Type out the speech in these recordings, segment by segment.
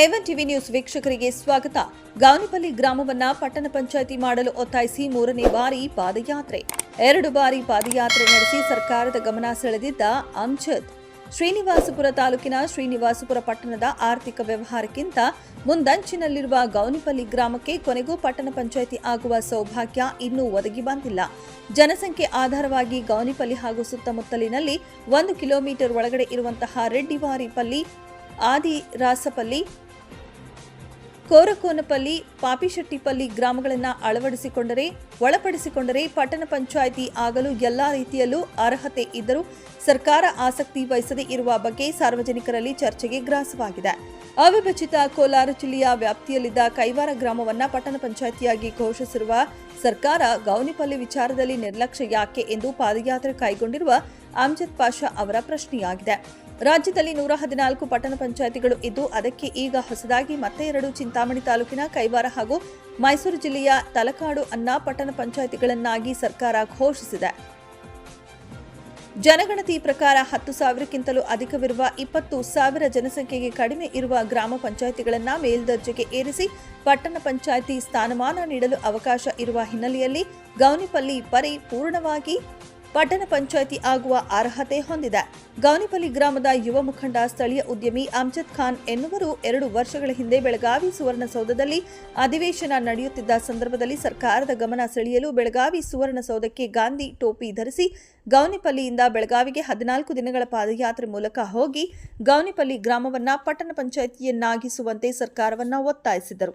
A one TV news ವೀಕ್ಷಕರಿಗೆ ಸ್ವಾಗತ. ಗಾವನಿಪಲ್ಲಿ ಗ್ರಾಮವನ್ನ ಪಟ್ಟಣ ಪಂಚಾಯಿತಿ ಮಾಡಲು ಒತ್ತಾಯಿಸಿ ಮೂರನೇ ಬಾರಿ ಪಾದಯಾತ್ರೆ. ಎರಡು ಬಾರಿ ಪಾದಯಾತ್ರೆ ನಡೆಸಿ ಸರ್ಕಾರದ ಗಮನ ಸೆಳೆದಿದ್ದ ಅಮ್ಜದ್ ಶ್ರೀನಿವಾಸಪುರ ತಾಲೂಕಿನ ಶ್ರೀನಿವಾಸಪುರ ಪಟ್ಟಣದ ಆರ್ಥಿಕ ವ್ಯವಹಾರಕ್ಕಿಂತ ಮುಂದಂಚಿನಲ್ಲಿರುವ ಗೌನಿಪಲ್ಲಿ ಗ್ರಾಮಕ್ಕೆ ಕೊನೆಗೂ ಪಟ್ಟಣ ಪಂಚಾಯಿತಿ ಆಗುವ ಸೌಭಾಗ್ಯ ಇನ್ನೂ ಒದಗಿ ಬಂದಿಲ್ಲ. ಜನಸಂಖ್ಯೆ ಆಧಾರವಾಗಿ ಗೌನಿಪಲ್ಲಿ ಹಾಗೂ ಸುತ್ತಮುತ್ತಲಿನಲ್ಲಿ ಒಂದು ಕಿಲೋಮೀಟರ್ ಒಳಗಡೆ ಇರುವಂತಹ ರೆಡ್ಡಿವಾರಿಪಲ್ಲಿ ಆದಿ ರಾಸಪಲ್ಲಿ ಕೋರಕೋನಪಲ್ಲಿ, ಪಾಪಿಶೆಟ್ಟಿಪಲ್ಲಿ ಗ್ರಾಮಗಳನ್ನು ಅಳವಡಿಸಿಕೊಂಡರೆ, ಒಳಪಡಿಸಿಕೊಂಡರೆ ಪಟ್ಟಣ ಪಂಚಾಯಿತಿ ಆಗಲು ಎಲ್ಲಾ ರೀತಿಯಲ್ಲೂ ಅರ್ಹತೆ ಇದ್ದರೂ ಸರ್ಕಾರ ಆಸಕ್ತಿ ವಹಿಸದೇ ಇರುವ ಬಗ್ಗೆ ಸಾರ್ವಜನಿಕರಲ್ಲಿ ಚರ್ಚೆಗೆ ಗ್ರಾಸವಾಗಿದೆ. ಅವಿಭಜಿತ ಕೋಲಾರ ಜಿಲ್ಲೆಯ ವ್ಯಾಪ್ತಿಯಲ್ಲಿದ್ದ ಕೈವಾರ ಗ್ರಾಮವನ್ನ ಪಟ್ಟಣ ಪಂಚಾಯಿತಿಯಾಗಿ ಘೋಷಿಸಿರುವ ಸರ್ಕಾರ ಗೌನಿಪಲ್ಲಿ ವಿಚಾರದಲ್ಲಿ ನಿರ್ಲಕ್ಷ್ಯ ಯಾಕೆ ಎಂದು ಪಾದಯಾತ್ರೆ ಕೈಗೊಂಡಿರುವ ಅಮ್ಜದ್ ಪಾಷಾ ಅವರ ಪ್ರಶ್ನೆಯಾಗಿದೆ. ರಾಜ್ಯದಲ್ಲಿ ನೂರ ಹದಿನಾಲ್ಕು ಪಟ್ಟಣ ಪಂಚಾಯಿತಿಗಳು ಇದ್ದು ಅದಕ್ಕೆ ಈಗ ಹೊಸದಾಗಿ ಮತ್ತೆ ಎರಡು ಚಿಂತಾಮಣಿ ತಾಲೂಕಿನ ಕೈವಾರ ಹಾಗೂ ಮೈಸೂರು ಜಿಲ್ಲೆಯ ತಲಕಾಡು ಅನ್ನ ಪಟ್ಟಣ ಪಂಚಾಯಿತಿಗಳನ್ನಾಗಿ ಸರ್ಕಾರ ಘೋಷಿಸಿದೆ. ಜನಗಣತಿ ಪ್ರಕಾರ ಹತ್ತು ಸಾವಿರಕ್ಕಿಂತಲೂ ಅಧಿಕವಿರುವ ಇಪ್ಪತ್ತು ಸಾವಿರ ಜನಸಂಖ್ಯೆಗೆ ಕಡಿಮೆ ಇರುವ ಗ್ರಾಮ ಪಂಚಾಯಿತಿಗಳನ್ನು ಮೇಲ್ದರ್ಜೆಗೆ ಏರಿಸಿ ಪಟ್ಟಣ ಪಂಚಾಯಿತಿ ಸ್ಥಾನಮಾನ ನೀಡಲು ಅವಕಾಶ ಇರುವ ಹಿನ್ನೆಲೆಯಲ್ಲಿ ಗೌನಿಪಲ್ಲಿ ಪರಿಪೂರ್ಣವಾಗಿ ಪಟ್ಟಣ ಪಂಚಾಯಿತಿ ಆಗುವ ಅರ್ಹತೆ ಹೊಂದಿದೆ. ಗೌನಿಪಲ್ಲಿ ಗ್ರಾಮದ ಯುವ ಮುಖಂಡ, ಸ್ಥಳೀಯ ಉದ್ಯಮಿ ಅಮ್ಜದ್ ಖಾನ್ ಎನ್ನುವರು ಎರಡು ವರ್ಷಗಳ ಹಿಂದೆ ಬೆಳಗಾವಿ ಸುವರ್ಣಸೌಧದಲ್ಲಿ ಅಧಿವೇಶನ ನಡೆಯುತ್ತಿದ್ದ ಸಂದರ್ಭದಲ್ಲಿ ಸರ್ಕಾರದ ಗಮನ ಸೆಳೆಯಲು ಬೆಳಗಾವಿ ಸುವರ್ಣಸೌಧಕ್ಕೆ ಗಾಂಧಿ ಟೋಪಿ ಧರಿಸಿ ಗೌನಿಪಲ್ಲಿಯಿಂದ ಬೆಳಗಾವಿಗೆ ಹದಿನಾಲ್ಕು ದಿನಗಳ ಪಾದಯಾತ್ರೆ ಮೂಲಕ ಹೋಗಿ ಗೌನಿಪಲ್ಲಿ ಗ್ರಾಮವನ್ನು ಪಟ್ಟಣ ಪಂಚಾಯಿತಿಯನ್ನಾಗಿಸುವಂತೆ ಸರ್ಕಾರವನ್ನು ಒತ್ತಾಯಿಸಿದರು.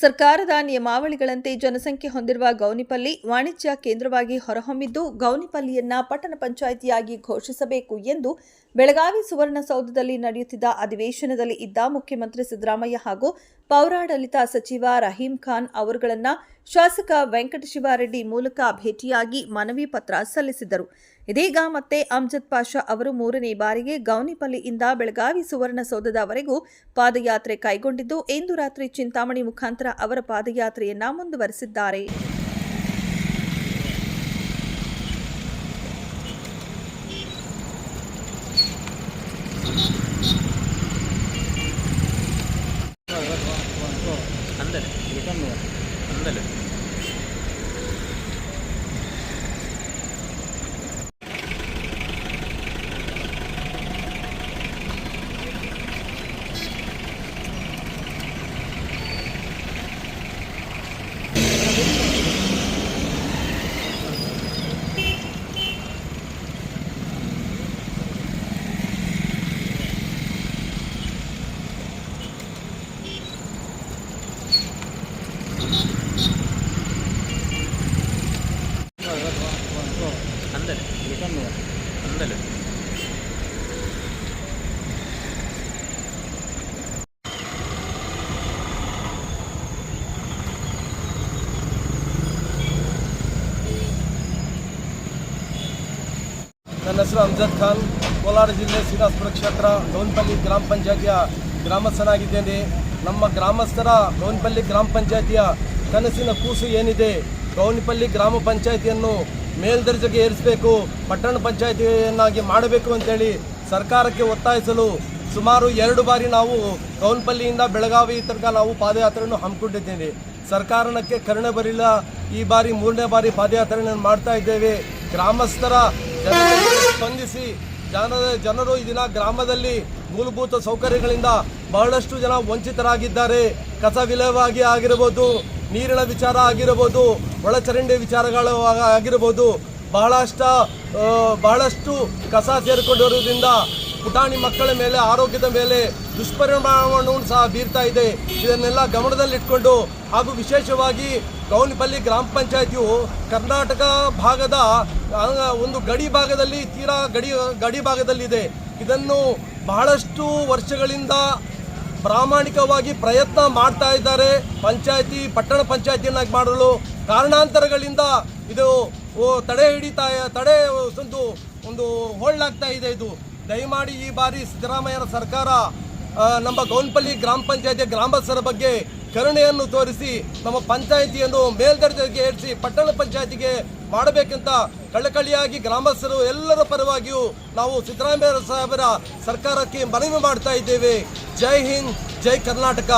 ಸರ್ಕಾರದ ನಿಯಮಾವಳಿಗಳಂತೆ ಜನಸಂಖ್ಯೆ ಹೊಂದಿರುವ ಗೌನಿಪಲ್ಲಿ ವಾಣಿಜ್ಯ ಕೇಂದ್ರವಾಗಿ ಹೊರಹೊಮ್ಮಿದ್ದು ಗೌನಿಪಲ್ಲಿಯನ್ನ ಪಟ್ಟಣ ಪಂಚಾಯಿತಿಯಾಗಿ ಘೋಷಿಸಬೇಕು ಎಂದು ಬೆಳಗಾವಿ ಸುವರ್ಣಸೌಧದಲ್ಲಿ ನಡೆಯುತ್ತಿದ್ದ ಅಧಿವೇಶನದಲ್ಲಿ ಇದ್ದ ಮುಖ್ಯಮಂತ್ರಿ ಸಿದ್ದರಾಮಯ್ಯ ಹಾಗೂ ಪೌರಾಡಳಿತ ಸಚಿವ ರಹೀಂ ಖಾನ್ ಅವರುಗಳನ್ನ ಶಾಸಕ ವೆಂಕಟಶಿವಾರೆಡ್ಡಿ ಮೂಲಕ ಭೇಟಿಯಾಗಿ ಮನವಿ ಪತ್ರ ಸಲ್ಲಿಸಿದರು. ಇದೀಗ ಮತ್ತೆ ಅಮ್ಜದ್ ಪಾಷಾ ಅವರು ಮೂರನೇ ಬಾರಿಗೆ ಗೌನಿಪಲ್ಲಿಯಿಂದ ಬೆಳಗಾವಿ ಸುವರ್ಣಸೌಧದವರೆಗೂ ಪಾದಯಾತ್ರೆ ಕೈಗೊಂಡಿದ್ದು, ಇಂದು ರಾತ್ರಿ ಚಿಂತಾಮಣಿ ಮುಖಾಂತರ ಅವರ ಪಾದಯಾತ್ರೆಯನ್ನ ಮುಂದುವರೆಸಿದ್ದಾರೆ. ನನ್ನ ಹೆಸರು ಅಮ್ಜದ್ ಖಾನ್. ಕೋಲಾರ ಜಿಲ್ಲೆ ಶ್ರೀರಾಸ್ಪುರ ಕ್ಷೇತ್ರ ಗೌನ್ಪಲ್ಲಿ ಗ್ರಾಮ ಪಂಚಾಯತಿಯ ಗ್ರಾಮಸ್ಥನಾಗಿದ್ದೇನೆ. ನಮ್ಮ ಗ್ರಾಮಸ್ಥರ ಗೌನ್ಪಲ್ಲಿ ಗ್ರಾಮ ಪಂಚಾಯತಿಯ ಕನಸಿನ ಕೂಸು ಏನಿದೆ? ಗೌನ್ಪಲ್ಲಿ ಗ್ರಾಮ ಪಂಚಾಯತಿಯನ್ನು ಮೇಲ್ದರ್ಜೆಗೆ ಏರಿಸಬೇಕು, ಪಟ್ಟಣ ಪಂಚಾಯತಿಯನ್ನಾಗಿ ಮಾಡಬೇಕು ಅಂತೇಳಿ ಸರ್ಕಾರಕ್ಕೆ ಒತ್ತಾಯಿಸಲು ಸುಮಾರು ಎರಡು ಬಾರಿ ನಾವು ಗೌನ್ಪಲ್ಲಿಯಿಂದ ಬೆಳಗಾವಿ ತನಕ ನಾವು ಪಾದಯಾತ್ರೆಯನ್ನು ಹಮ್ಮಿಕೊಂಡಿದ್ದೇವೆ. ಸರ್ಕಾರಕ್ಕೆ ಕರುಣೆ ಬರಿಲ್ಲ ಈ ಬಾರಿ ಮೂರನೇ ಬಾರಿ ಪಾದಯಾತ್ರೆಯನ್ನು ಮಾಡ್ತಾ ಇದ್ದೇವೆ. ಗ್ರಾಮಸ್ಥರ ಸ್ಪಂದಿಸಿ ಜನ ಜನರು ಈ ದಿನ ಗ್ರಾಮದಲ್ಲಿ ಮೂಲಭೂತ ಸೌಕರ್ಯಗಳಿಂದ ಬಹಳಷ್ಟು ಜನ ವಂಚಿತರಾಗಿದ್ದಾರೆ. ಕಸ ವಿಲೇವಾಗಿ ಆಗಿರಬಹುದು ನೀರಿನ ವಿಚಾರ ಆಗಿರಬಹುದು ಒಳಚರಂಡಿ ವಿಚಾರಗಳು ಆಗಿರಬಹುದು ಬಹಳಷ್ಟ ಬಹಳಷ್ಟು ಕಸ ಸೇರಿಕೊಂಡಿರುವುದರಿಂದ ಪುಟಾಣಿ ಮಕ್ಕಳ ಮೇಲೆ, ಆರೋಗ್ಯದ ಮೇಲೆ ದುಷ್ಪರಿಣಾಮವನ್ನು ಸಹ ಬೀರ್ತಾ ಇದೆ. ಇದನ್ನೆಲ್ಲ ಗಮನದಲ್ಲಿಟ್ಕೊಂಡು ಹಾಗೂ ವಿಶೇಷವಾಗಿ ಗೌನಿಪಲ್ಲಿ ಗ್ರಾಮ ಪಂಚಾಯತಿಯು ಕರ್ನಾಟಕ ಭಾಗದ ಒಂದು ಗಡಿ ಭಾಗದಲ್ಲಿ, ತೀರಾ ಗಡಿ ಗಡಿ ಭಾಗದಲ್ಲಿದೆ. ಇದನ್ನು ಬಹಳಷ್ಟು ವರ್ಷಗಳಿಂದ ಪ್ರಾಮಾಣಿಕವಾಗಿ ಪ್ರಯತ್ನ ಮಾಡ್ತಾ ಇದ್ದಾರೆ. ಪಂಚಾಯತಿ, ಪಟ್ಟಣ ಪಂಚಾಯತಿಯನ್ನಾಗಿ ಮಾಡಲು ಕಾರಣಾಂತರಗಳಿಂದ ಇದು ತಡೆ ಹಿಡಿತಾ, ತಡೆ, ಒಂದು ಒಂದು ಹೋಲ್ಡಾಗ್ತಾ ಇದೆ ಇದು. ದಯಮಾಡಿ ಈ ಬಾರಿ ಸಿದ್ದರಾಮಯ್ಯರ ಸರ್ಕಾರ ನಮ್ಮ ಗೌನ್ಪಲ್ಲಿ ಗ್ರಾಮ ಪಂಚಾಯತಿಯ ಗ್ರಾಮಸ್ಥರ ಬಗ್ಗೆ ಕರುಣೆಯನ್ನು ತೋರಿಸಿ, ನಮ್ಮ ಪಂಚಾಯಿತಿಯನ್ನು ಮೇಲ್ದರ್ಜೆಗೆ ಏರಿಸಿ, ಪಟ್ಟಣ ಪಂಚಾಯತಿಗೆ ಮಾಡಬೇಕಂತ ಕಳಕಳಿಯಾಗಿ ಗ್ರಾಮಸ್ಥರು ಎಲ್ಲರ ಪರವಾಗಿಯೂ ನಾವು ಸಿದ್ದರಾಮಯ್ಯ ಸಾಹೇಬರ ಸರ್ಕಾರಕ್ಕೆ ಮನವಿ ಮಾಡ್ತಾ ಇದ್ದೇವೆ. ಜೈ ಹಿಂದ್, ಜೈ ಕರ್ನಾಟಕ.